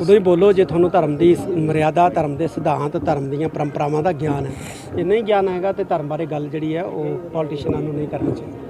ਉਦੋਂ ਹੀ ਬੋਲੋ ਜੇ ਤੁਹਾਨੂੰ ਧਰਮ ਦੀ ਮਰਿਆਦਾ, ਧਰਮ ਦੇ ਸਿਧਾਂਤ, ਧਰਮ ਦੀਆਂ ਪਰੰਪਰਾਵਾਂ ਦਾ ਗਿਆਨ ਹੈ। ਇਹ ਨਹੀਂ ਗਿਆਨ ਹੈਗਾ ਤੇ ਧਰਮ ਬਾਰੇ ਗੱਲ ਜਿਹੜੀ ਹੈ ਉਹ ਪੋਲੀਟੀਸ਼ੀਅਨਾਂ ਨੂੰ ਨਹੀਂ ਕਰਨੀ ਚਾਹੀਦੀ।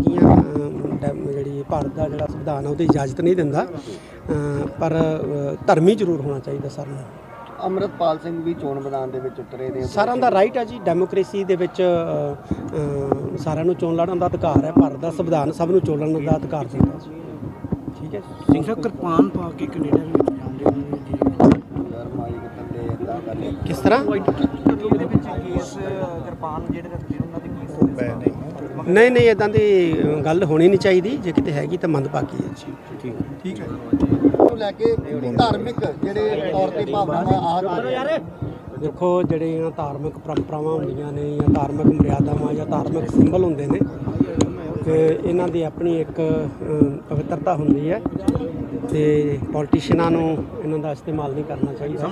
ਹੈਗੀਆਂ ਜਿਹੜੀ ਭਾਰਤ ਦਾ ਜਿਹੜਾ ਸੰਵਿਧਾਨ ਹੈ ਉਹਦੀ ਇਜਾਜ਼ਤ ਨਹੀਂ ਦਿੰਦਾ। ਅ, ਪਰ ਅ, ਧਰਮੀ ਜ਼ਰੂਰ ਹੋਣਾ ਚਾਹੀਦਾ ਸਾਰਿਆਂ ਨੂੰ। ਅੰਮ੍ਰਿਤਪਾਲ ਸਿੰਘ ਵੀ ਚੋਣ ਮੈਦਾਨ ਦੇ ਵਿੱਚ ਉਤਰੇ ਨੇ। ਸਾਰਿਆਂ ਦਾ ਰਾਈਟ ਹੈ ਜੀ। ਡੈਮੋਕ੍ਰੇਸੀ ਦੇ ਵਿੱਚ ਅ, ਅ, ਸਾਰਿਆਂ ਨੂੰ ਚੋਣ ਲੜਨ ਦਾ ਅਧਿਕਾਰ ਹੈ। ਭਾਰਤ ਦਾ ਸੰਵਿਧਾਨ ਸਭ ਨੂੰ ਚੋਣ ਲੜਨ ਦਾ ਅਧਿਕਾਰ ਦਿੰਦਾ। ਠੀਕ ਹੈ। ਸਿੰਘ ਸਾਹਿਬ ਕਿਰਪਾਨ ਪਾ ਕੇ ਕੈਨੇਡਾ ਦੇ ਵਿੱਚ ਜਾਂਦੇ ਨੇ ਜੀ। ਮਾਈ ਥੱਲੇ ਇਦਾਂ ਕਰ ਲਿਆ ਕਿਸ ਤਰ੍ਹਾਂ? ਇਹਦੇ ਵਿੱਚ ਕੇਸ ਕਿਰਪਾਨ ਜਿਹੜੇ ਰੱਖਦੇ ਉਹਨਾਂ ਦੇ ਕੇਸ ਨਹੀਂ ਨਹੀਂ ਇਦਾਂ ਦੀ ਗੱਲ ਹੋਣੀ ਨਹੀਂ ਚਾਹੀਦੀ। ਜੇ ਕਿਤੇ ਹੈਗੀ ਤਾਂ ਮੰਦਭਾਗੀ ਹੈ ਜੀ। ਨੂੰ ਲੈ ਕੇ ਧਾਰਮਿਕ ਜਿਹੜੇ ਤੌਰ ਤੇ ਭਾਵਨਾਵਾਂ ਆ ਰਹੀਆਂ ਦੇਖੋ ਜਿਹੜੀਆਂ ਧਾਰਮਿਕ ਪਰੰਪਰਾਵਾਂ ਹੁੰਦੀਆਂ ਨੇ ਜਾਂ ਧਾਰਮਿਕ ਮਰਿਆਦਾਵਾਂ ਜਾਂ ਧਾਰਮਿਕ ਸਿੰਬਲ ਹੁੰਦੇ ਨੇ ਤੇ ਇਹਨਾਂ ਦੀ ਆਪਣੀ ਇੱਕ ਪਵਿੱਤਰਤਾ ਹੁੰਦੀ ਹੈ ਤੇ ਪੋਲੀਟੀਸ਼ੀਅਨਾਂ ਨੂੰ ਇਹਨਾਂ ਦਾ ਇਸਤੇਮਾਲ ਨਹੀਂ ਕਰਨਾ ਚਾਹੀਦਾ।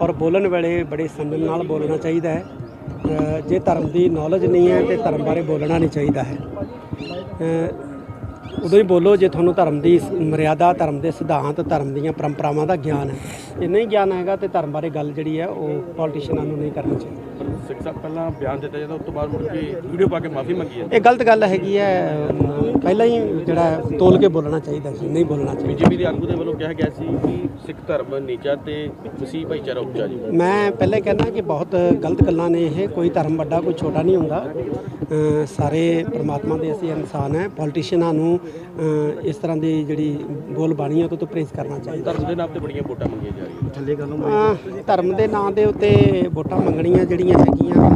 ਔਰ ਬੋਲਣ ਵੇਲੇ ਬੜੇ ਸੰਯਮ ਨਾਲ ਬੋਲਣਾ ਚਾਹੀਦਾ ਹੈ। ਜੇ ਧਰਮ ਦੀ ਨੌਲੇਜ ਨਹੀਂ ਹੈ ਤੇ ਧਰਮ ਬਾਰੇ ਬੋਲਣਾ ਨਹੀਂ ਚਾਹੀਦਾ ਹੈ। ਉਦੋਂ ਹੀ ਬੋਲੋ ਜੇ ਤੁਹਾਨੂੰ ਧਰਮ ਦੀ ਮਰਿਆਦਾ ਧਰਮ ਦੇ ਸਿਧਾਂਤ ਧਰਮ ਦੀਆਂ ਪਰੰਪਰਾਵਾਂ ਦਾ ਗਿਆਨ ਹੈ। ਜੇ ਨਹੀਂ ਗਿਆਨ ਹੈਗਾ ਤੇ ਧਰਮ ਬਾਰੇ ਗੱਲ ਜਿਹੜੀ ਹੈ ਉਹ ਪੋਲੀਟੀਸ਼ੀਅਨਾਂ ਨੂੰ ਨਹੀਂ ਕਰਨੀ ਚਾਹੀਦੀ। ਸਿੱਖ ਸਾਹਿਬ ਪਹਿਲਾਂ ਬਿਆਨ ਦਿੱਤਾ ਜਾਂਦਾ ਉਸ ਤੋਂ ਬਾਅਦ ਮੁੜ ਕੇ ਵੀਡੀਓ ਪਾ ਕੇ ਮਾਫੀ ਮੰਗੀ ਹੈ। ਇਹ ਗਲਤ ਗੱਲ ਹੈਗੀ ਹੈ ਪਹਿਲਾਂ ਹੀ ਜਿਹੜਾ ਤੋਲ ਕੇ ਬੋਲਣਾ ਚਾਹੀਦਾ ਸੀ ਨਹੀਂ ਬੋਲਣਾ ਚਾਹੀਦਾ। ਬੀਜੇਪੀ ਦੇ ਆਗੂ ਦੇ ਵੱਲੋਂ ਕਿਹਾ ਗਿਆ ਸੀ ਕਿ ਸਿੱਖ ਧਰਮ ਨੀਚਾ ਤੇ ਮਸੀਹ ਭਾਈਚਾਰਾ ਉੱਚਾ ਜੀ। ਮੈਂ ਪਹਿਲੇ ਕਹਿੰਦਾ ਕਿ ਬਹੁਤ ਗਲਤ ਗੱਲਾਂ ਨੇ ਇਹ ਕੋਈ ਧਰਮ ਵੱਡਾ ਕੋਈ ਛੋਟਾ ਨਹੀਂ ਹੁੰਦਾ। ਸਾਰੇ ਪ੍ਰਮਾਤਮਾ ਦੇ ਅਸੀਂ ਇਨਸਾਨ ਹੈ ਪੋਲੀਟੀਸ਼ੀਅਨਾਂ ਨੂੰ ਇਸ ਤਰ੍ਹਾਂ ਦੀ ਜਿਹੜੀ ਬੋਲ ਬਾਣੀ ਹੈ ਉਹ ਤੋਂ ਪ੍ਰੇਸ ਕਰਨਾ ਚਾਹੀਦਾ। ਧਰਮ ਦੇ ਨਾਮ ਤੇ ਬੜੀਆਂ ਵੋਟਾਂ ਮੰਗੀਆਂ ਜਾ ਰਹੀਆਂ ਅ, ਧਰਮ ਦੇ ਨਾਂ ਦੇ ਉੱਤੇ ਵੋਟਾਂ ਮੰਗਣੀਆਂ ਜਿਹੜੀਆਂ ਹੈਗੀਆਂ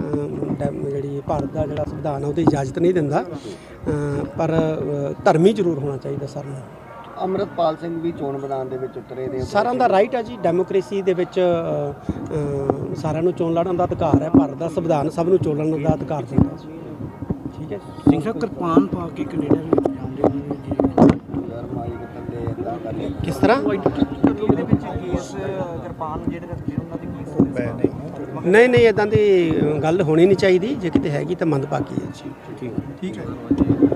ਜਿਹੜੀ ਭਾਰਤ ਦਾ ਜਿਹੜਾ ਸੰਵਿਧਾਨ ਹੈ ਉਹਦੀ ਇਜਾਜ਼ਤ ਨਹੀਂ ਦਿੰਦਾ। ਪਰ ਧਰਮੀ ਜ਼ਰੂਰ ਹੋਣਾ ਚਾਹੀਦਾ ਸਾਰਿਆਂ ਨੂੰ। ਅੰਮ੍ਰਿਤਪਾਲ ਸਿੰਘ ਵੀ ਚੋਣ ਮੈਦਾਨ ਦੇ ਵਿੱਚ ਉਤਰੇ ਨੇ। ਸਾਰਿਆਂ ਦਾ ਰਾਈਟ ਹੈ ਜੀ। ਡੈਮੋਕ੍ਰੇਸੀ ਦੇ ਵਿੱਚ ਸਾਰਿਆਂ ਨੂੰ ਚੋਣ ਲੜਨ ਦਾ ਅਧਿਕਾਰ ਹੈ। ਭਾਰਤ ਦਾ ਸੰਵਿਧਾਨ ਸਭ ਨੂੰ ਚੋਣ ਲੜਨ ਦਾ ਅਧਿਕਾਰ ਦਿੰਦਾ। ਠੀਕ ਹੈ। ਸਿੰਘ ਸਾਹਿਬ ਕਿਰਪਾਨ ਪਾ ਕੇ ਕੈਨੇਡਾ ਦੇ ਵਿੱਚ। ਕਿਸ ਤਰ੍ਹਾਂ? ਨਹੀਂ ਨਹੀਂ ਇਦਾਂ ਦੀ ਗੱਲ ਹੋਣੀ ਨਹੀਂ ਚਾਹੀਦੀ। ਜੇ ਕਿਤੇ ਹੈਗੀ ਤਾਂ ਮੰਦਭਾਗੀ ਹੈ ਜੀ। ਠੀਕ ਹੈ।